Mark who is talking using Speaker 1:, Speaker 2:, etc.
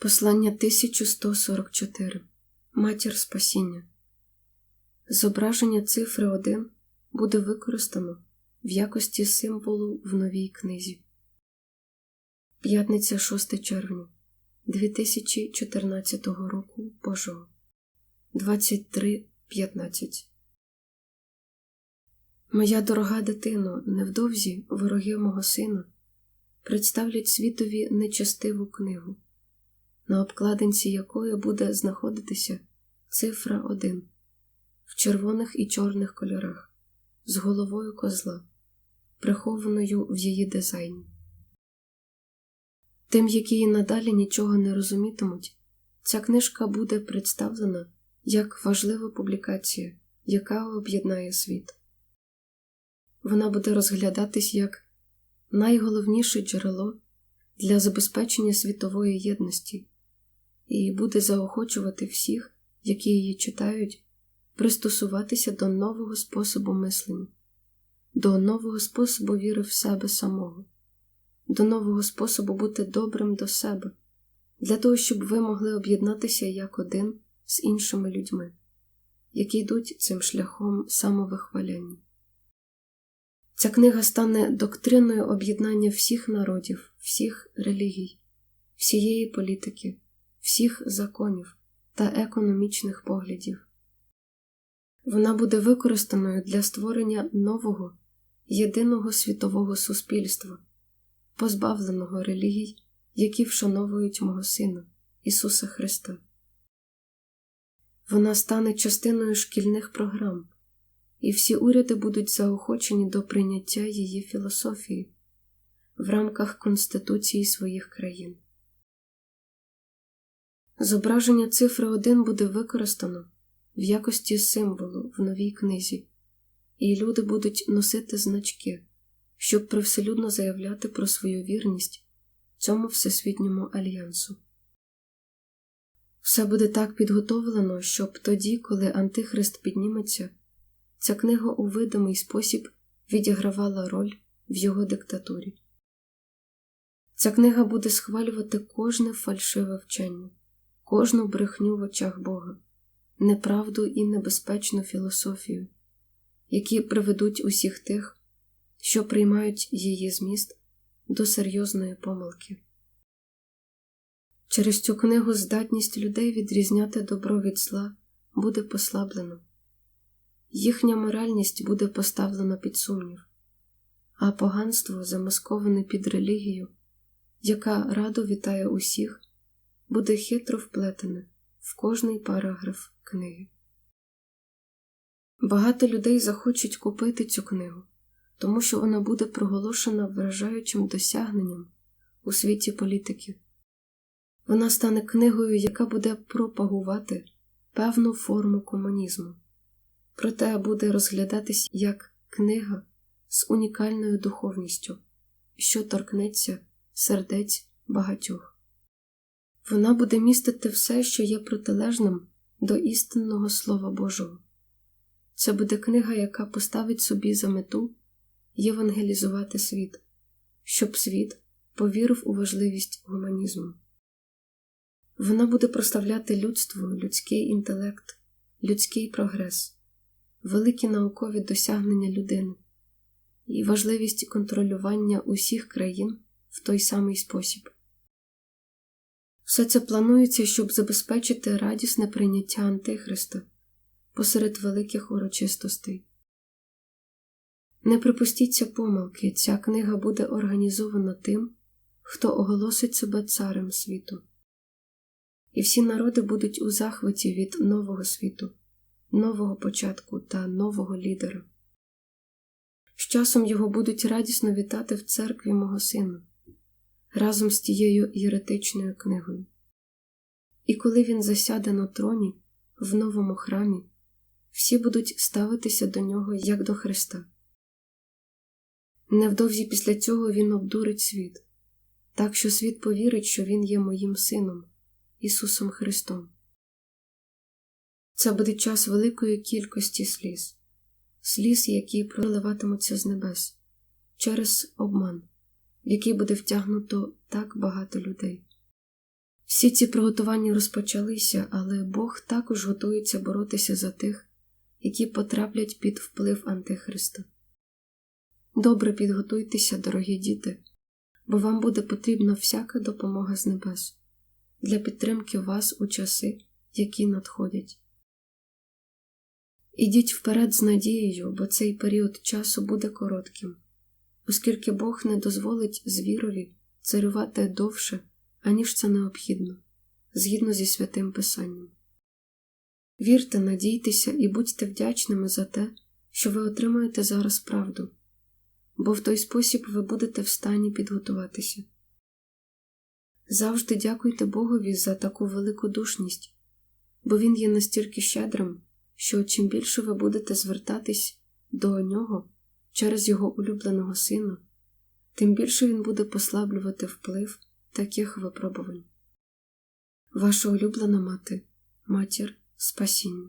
Speaker 1: Послання 1144 Матір Спасіння. Зображення цифри 1 буде використано в якості символу в новій книзі. П'ятниця 6 червня 2014 року Божого 23.15 Моя дорога дитино, невдовзі вороги мого сина представлять світові нечастиву книгу на обкладинці якої буде знаходитися цифра 1 в червоних і чорних кольорах з головою козла, прихованою в її дизайні. Тим, які і надалі нічого не розумітимуть, ця книжка буде представлена як важлива публікація, яка об'єднає світ. Вона буде розглядатись як найголовніше джерело для забезпечення світової єдності і буде заохочувати всіх, які її читають, пристосуватися до нового способу мислення, до нового способу віри в себе самого, до нового способу бути добрим до себе, для того, щоб ви могли об'єднатися як один з іншими людьми, які йдуть цим шляхом самовихваляння. Ця книга стане доктриною об'єднання всіх народів, всіх релігій, всієї політики, всіх законів та економічних поглядів. Вона буде використаною для створення нового, єдиного світового суспільства, позбавленого релігій, які вшановують мого Сина, Ісуса Христа. Вона стане частиною шкільних програм, і всі уряди будуть заохочені до прийняття її філософії в рамках Конституції своїх країн. Зображення цифри 1 буде використано в якості символу в новій книзі, і люди будуть носити значки, щоб привселюдно заявляти про свою вірність цьому всесвітньому альянсу. Все буде так підготовлено, щоб тоді, коли Антихрист підніметься, ця книга у видимий спосіб відігравала роль в його диктатурі. Ця книга буде схвалювати кожне фальшиве вчення кожну брехню в очах Бога, неправду і небезпечну філософію, які приведуть усіх тих, що приймають її зміст до серйозної помилки. Через цю книгу здатність людей відрізняти добро від зла буде послаблено, їхня моральність буде поставлена під сумнів, а поганство замасковане під релігію, яка радо вітає усіх буде хитро вплетене в кожний параграф книги. Багато людей захочуть купити цю книгу, тому що вона буде проголошена вражаючим досягненням у світі політики. Вона стане книгою, яка буде пропагувати певну форму комунізму, проте буде розглядатись як книга з унікальною духовністю, що торкнеться сердець багатьох. Вона буде містити все, що є протилежним до істинного Слова Божого. Це буде книга, яка поставить собі за мету євангелізувати світ, щоб світ повірив у важливість гуманізму. Вона буде проставляти людство, людський інтелект, людський прогрес, великі наукові досягнення людини і важливість контролювання усіх країн в той самий спосіб. Все це планується, щоб забезпечити радісне прийняття Антихриста посеред великих урочистостей. Не припустіться помилки, ця книга буде організована тим, хто оголосить себе царем світу. І всі народи будуть у захваті від нового світу, нового початку та нового лідера. З часом його будуть радісно вітати в церкві мого сина разом з тією єретичною книгою. І коли він засяде на троні в новому храмі, всі будуть ставитися до нього як до Христа. Невдовзі після цього він обдурить світ, так що світ повірить, що Він є моїм Сином, Ісусом Христом. Це буде час великої кількості сліз, сліз, які проливатимуться з небес через обман в який буде втягнуто так багато людей. Всі ці приготування розпочалися, але Бог також готується боротися за тих, які потраплять під вплив Антихриста. Добре підготуйтеся, дорогі діти, бо вам буде потрібна всяка допомога з небес для підтримки вас у часи, які надходять. Ідіть вперед з надією, бо цей період часу буде коротким, оскільки Бог не дозволить звірові царювати довше, аніж це необхідно, згідно зі святим Писанням. Вірте, надійтеся і будьте вдячними за те, що ви отримуєте зараз правду, бо в той спосіб ви будете в стані підготуватися. Завжди дякуйте Богові за таку великодушність, бо Він є настільки щедрим, що чим більше ви будете звертатись до нього через його улюбленого сина, тим більше він буде послаблювати вплив таких випробувань. Ваша улюблена мати, матір спасіння.